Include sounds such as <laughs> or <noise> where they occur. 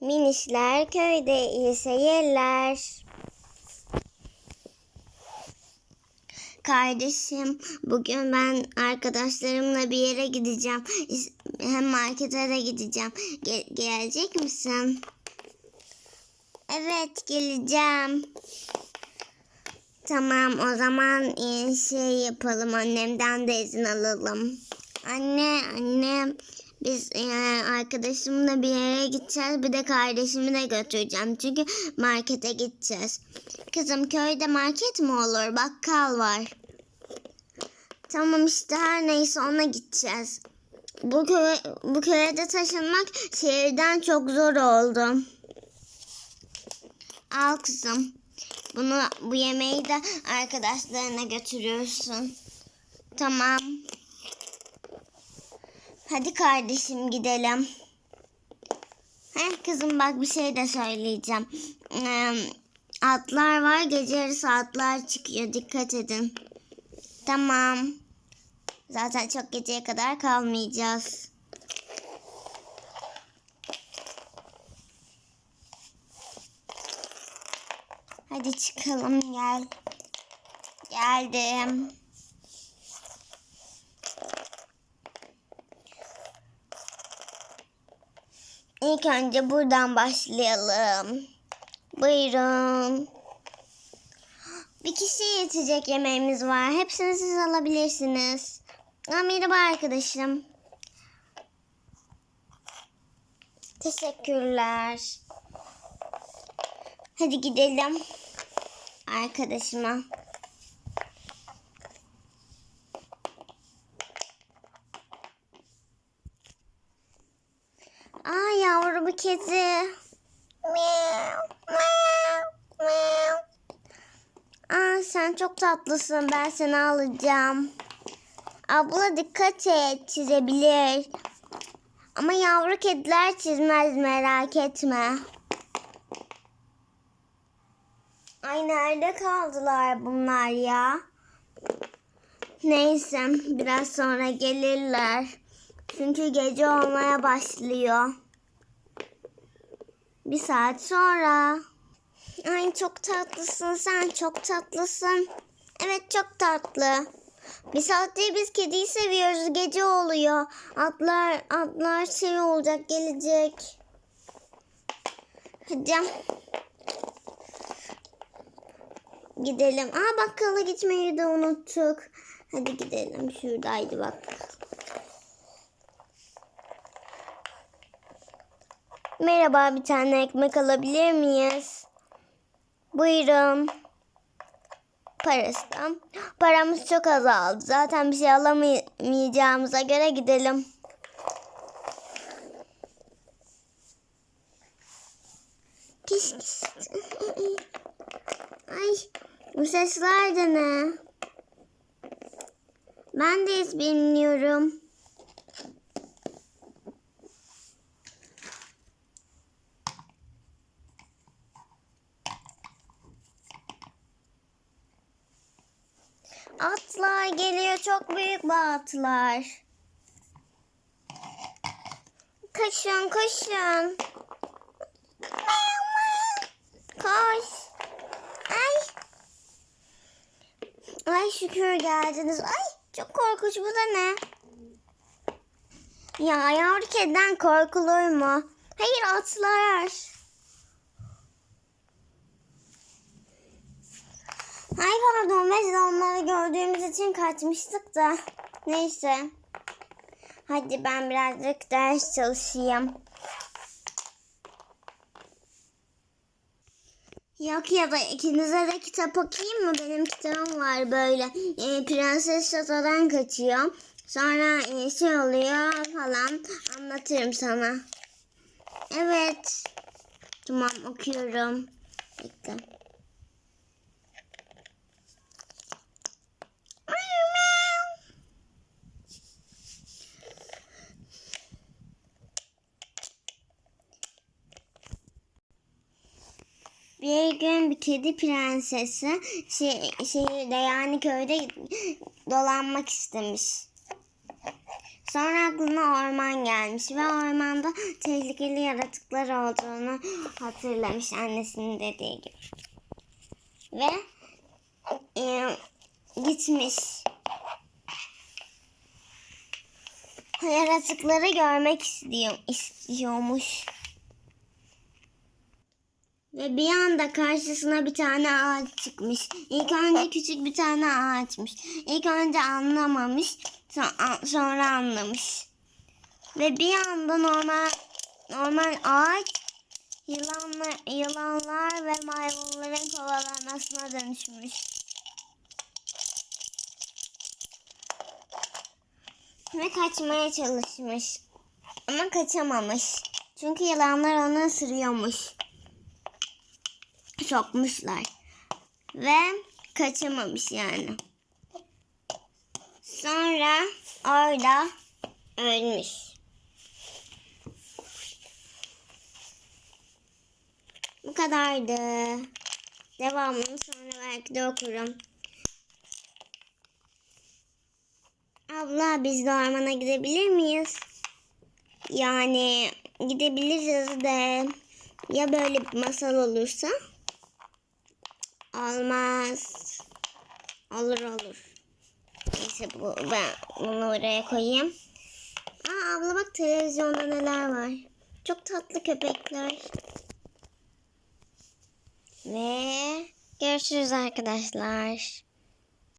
Minişler köyde iyi seyirler. Kardeşim bugün ben arkadaşlarımla bir yere gideceğim. Hem markete de gideceğim. Ge- gelecek misin? Evet geleceğim. Tamam o zaman e, şey yapalım annemden de izin alalım. Anne anne biz e, arkadaşımla bir yere gideceğiz bir de kardeşimi de götüreceğim çünkü markete gideceğiz. Kızım köyde market mi olur bakkal var. Tamam işte her neyse ona gideceğiz. Bu köye, bu köye de taşınmak şehirden çok zor oldu. Al kızım. Bunu bu yemeği de arkadaşlarına götürüyorsun. Tamam. Hadi kardeşim gidelim. Heh kızım bak bir şey de söyleyeceğim. Atlar var gece yarısı atlar çıkıyor dikkat edin. Tamam. Zaten çok geceye kadar kalmayacağız. Hadi çıkalım gel. Geldim. İlk önce buradan başlayalım. Buyurun. Bir kişiye yetecek yemeğimiz var. Hepsini siz alabilirsiniz. Aa, merhaba arkadaşım. Teşekkürler. Hadi gidelim. Arkadaşıma. Aa yavru bir kedi. Aa sen çok tatlısın. Ben seni alacağım. Abla dikkat et. Çizebilir. Ama yavru kediler çizmez merak etme. Ay nerede kaldılar bunlar ya? Neyse biraz sonra gelirler. Çünkü gece olmaya başlıyor. Bir saat sonra. Ay çok tatlısın sen çok tatlısın. Evet çok tatlı. Bir saattir biz kediyi seviyoruz. Gece oluyor. Atlar atlar şey olacak gelecek. Hadi. Gidelim. Aa bakkala gitmeyi de unuttuk. Hadi gidelim. Şuradaydı bak. Merhaba bir tane ekmek alabilir miyiz? Buyurun. Parası da. Paramız çok azaldı. Zaten bir şey alamayacağımıza göre gidelim. Kiş kiş. <laughs> Ay bu sesler de ne? Ben de hiç bilmiyorum. Atlar geliyor çok büyük atlar. Koşun koşun. Koş. Ay. Ay şükür geldiniz. Ay çok korkunç bu da ne? Ya yavru kediden korkulur mu? Hayır atlar. Ay pardon biz onları gördüğümüz için kaçmıştık da. Neyse. Hadi ben birazcık ders çalışayım. Yok ya da ikinize de kitap okuyayım mı? Benim kitabım var böyle. E, Prenses Şato'dan kaçıyor. Sonra e, şey oluyor falan. Anlatırım sana. Evet. Tamam okuyorum. Bekle. Bir gün bir kedi prensesi şey, şehirde yani köyde dolanmak istemiş. Sonra aklına orman gelmiş ve ormanda tehlikeli yaratıklar olduğunu hatırlamış annesinin dediği gibi. Ve e, gitmiş. Yaratıkları görmek istiyor, istiyormuş. Ve bir anda karşısına bir tane ağaç çıkmış. İlk önce küçük bir tane ağaçmış. İlk önce anlamamış, so- sonra anlamış. Ve bir anda normal normal ağaç yılanlar, yılanlar ve maymunların kovalanmasına dönüşmüş. Ve kaçmaya çalışmış. Ama kaçamamış. Çünkü yılanlar onu ısırıyormuş. Sokmuşlar. Ve kaçamamış yani. Sonra orada ölmüş. Bu kadardı. Devamını sonra belki de okurum. Abla biz de ormana gidebilir miyiz? Yani gidebiliriz de ya böyle bir masal olursa? Olmaz. Olur olur. Neyse bu, ben bunu oraya koyayım. Aa abla bak televizyonda neler var. Çok tatlı köpekler. Ve görüşürüz arkadaşlar.